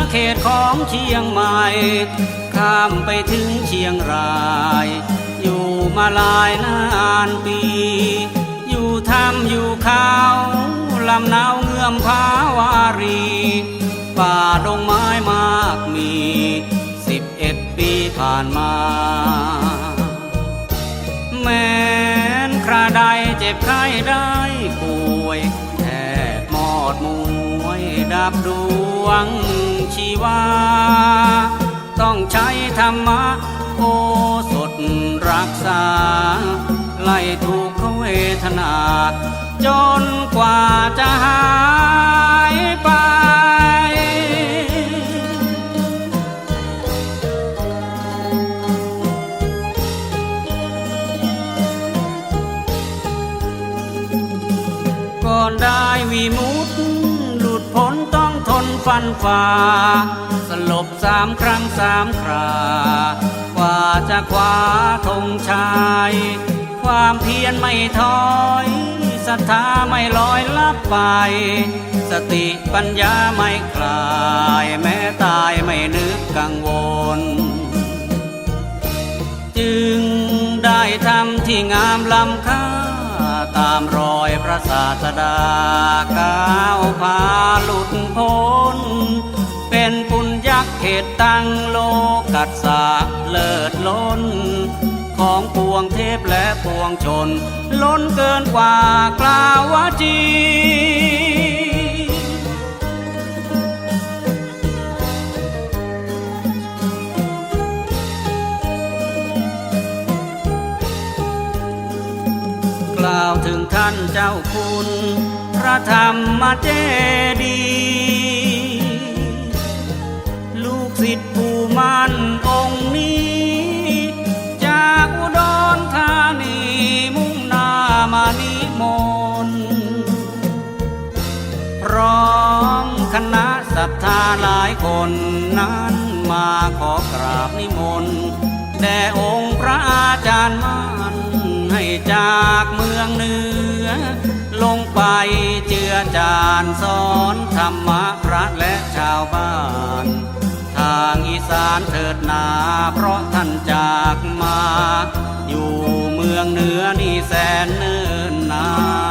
เหลือเขตของเชียงใหม่ ข้ามไปถึงเชียงราย อยู่มาหลายนานปี อยู่ทำอยู่เขาลำนาวเงื่อมพาวารี ป่าดงไม้มากมีสิบเอ็ดปีผ่านมา แม้นคราใดเจ็บไข้ได้ป่วยแทบหมอดมวยดับดวง ชีวา ต้องใช้ธรรมะโอสถรักษา ไล่ถูกเขาเวทนา จนกว่าจะหายไปก่อนได้วีมุตหลุดพ้นต้อง ฟันฝ่าสลบสามครั้งสามครา กว่าจะคว้าธงชัยความเพียรไม่ถอยศรัทธาไม่ลอยลับไป สติปัญญาไม่คลาย แม้ตายไม่นึกกังวล จึงได้ทำที่งามล้ำค่า ตามรอยพระศาสดาก้าวพา ตั้งโลกัสสะเลิศล้น ของปวงเทพและปวงชน ล้นเกินกว่ากล่าววาจีกล่าวถึงท่านเจ้าคุณ พระธรรมเจดี พร้อมคณะศรัทธาหลายคนนั้นมาขอกราบนิมนต์แด่องค์พระอาจารย์มันให้จากเมืองเหนือ ลงไปเจือจานสอนธรรมะพระและชาวบ้าน ทางอีสานเถิดนาเพราะท่านจากมา อยู่เมืองเหนือนี่แสนเนิ่นนาน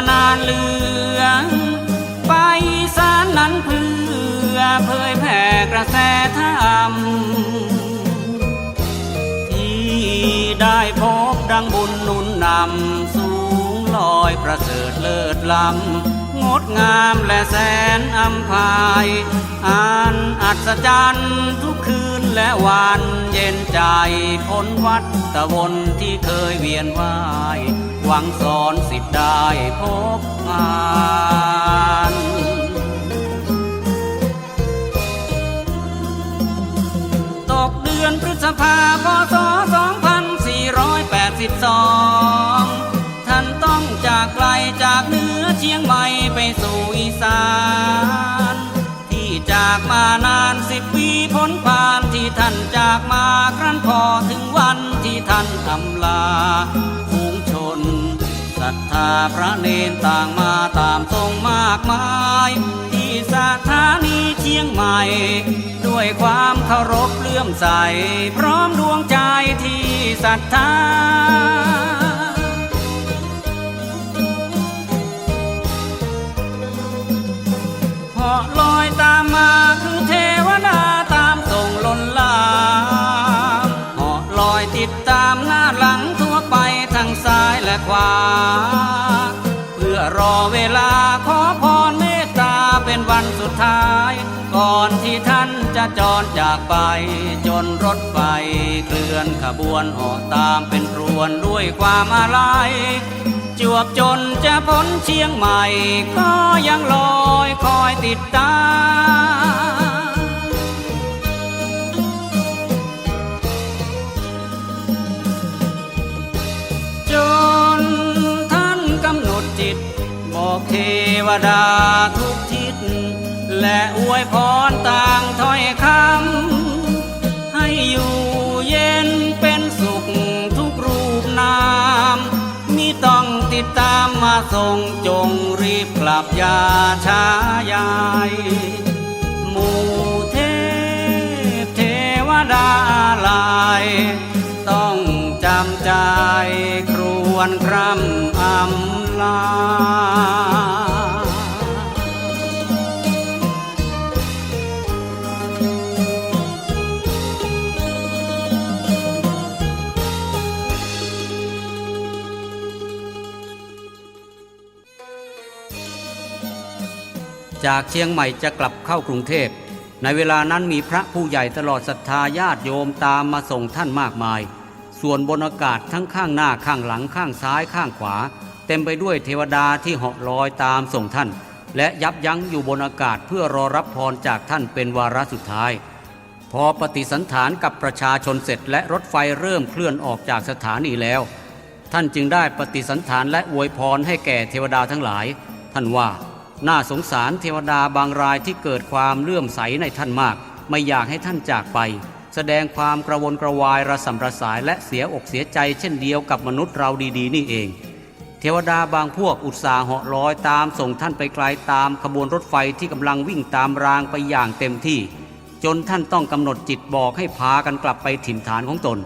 านานเหลืองไปสารนั้นเพื่อเผยแผ่กระแสธรรมที่ได้พบดังบุญนุนนำสูงลอยประเสริฐเลิศล้ำงดงามและแสนอำพายอ่านอัศจรรย์ทุกคืนและวันเย็นใจพ้นวัดตะวนที่เคยเวียนว่าย หวังสอนสิทธิ์ได้พบงานตกเดือนพฤษภาพศ2482 ท่านต้องจากไกลจากเหนือเชียงใหม่ไปสู่อีสาน ที่จากมานานสิบปีพ้นผ่านที่ท่านจากมาครั้นพอถึงวันที่ท่านอำลา รัทธาพระเนนต่างมาตามทรงมากมาย ที่สถานีเชียงใหม่ ด้วยความเคารพเลื่อมใส พร้อมดวงใจที่ศรัทธาเหาะลอยตามมา เพื่อรอเวลาขอพรเมตตาเป็นวันสุดท้าย ก่อนที่ท่านจะจรจากไป จนรถไฟเคลื่อนขบวนเหาะตามเป็นรวนด้วยความอาลัยจวบจนจะพ้นเชียงใหม่ ก็ยังลอยคอยติดตาม เทวดาทุกทิศ และอวยพรต่างถ้อยคำให้อยู่เย็นเป็นสุขทุกรูปนามมิต้องติดตามมาส่งจงรีบกลับยาช้ายายหมู่เทพเทวดาลาย ต้องจำใจ ครวนคร่ำอำลา จากเชียงใหม่จะกลับเข้ากรุงเทพ ในเวลานั้นมีพระผู้ใหญ่ตลอดศรัทธาญาติโยมตามมาส่งท่านมากมาย ส่วนบนอากาศทั้งข้างหน้าข้างหลังข้างซ้ายข้างขวา เต็มไปด้วยเทวดาที่เหาะลอยตามส่งท่าน และยับยั้งอยู่บนอากาศเพื่อรอรับพรจากท่านเป็นวาระสุดท้าย พอปฏิสันฐานกับประชาชนเสร็จและรถไฟเริ่มเคลื่อนออกจากสถานีแล้ว ท่านจึงได้ปฏิสันฐานและอวยพรให้แก่เทวดาทั้งหลาย ท่านว่าน่าสงสารเทวดาบางรายที่เกิดความเลื่อมใสในท่านมาก ไม่อยากให้ท่านจากไป แสดงความกระวนกระวายระสำระสายและเสียอกเสียใจเช่นเดียวกับมนุษย์เราดีๆ นี่เอง เทวดาบางพวกอุตสาห์เหาะลอยตามส่งท่านไปไกลตามขบวนรถไฟที่กำลังวิ่งตามรางไปอย่างเต็มที่ จนท่านต้องกำหนดจิตบอกให้พากันกลับไปถิ่นฐานของตน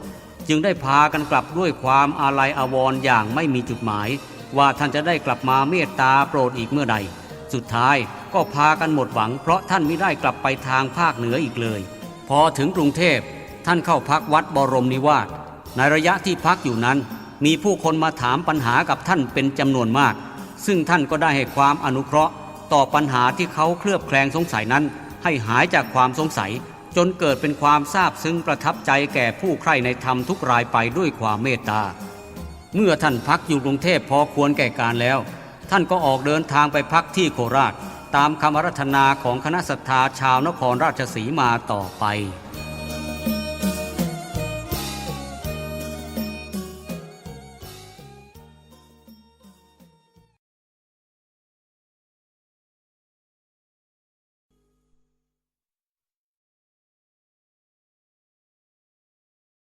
จึงได้พากันกลับด้วยความอาลัยอาวรณ์อย่างไม่มีจุดหมาย ว่าท่านจะได้กลับมาเมตตาโปรดอีกเมื่อใดสุดท้ายก็พากันหมดหวังเพราะท่านไม่ได้กลับไปทางภาคเหนืออีกเลย พอถึงกรุงเทพท่านเข้าพักวัดบรมนิวาสในระยะที่พักอยู่นั้น มีผู้คนมาถามปัญหากับท่านเป็นจำนวนมาก ซึ่งท่านก็ได้ให้ความอนุเคราะห์ ต่อปัญหาที่เขาเคลือบแคลงสงสัยนั้น ให้หายจากความสงสัย จนเกิดเป็นความซาบซึ้งประทับใจแก่ผู้ใคร่ในธรรมทุกรายไปด้วยความเมตตา เมื่อท่านพักอยู่กรุงเทพพอควรแก่การแล้ว ท่านก็ออกเดินทางไปพักที่โคราช ตามคำรัตนาของคณะศรัทธาชาวนครราชสีมาต่อไป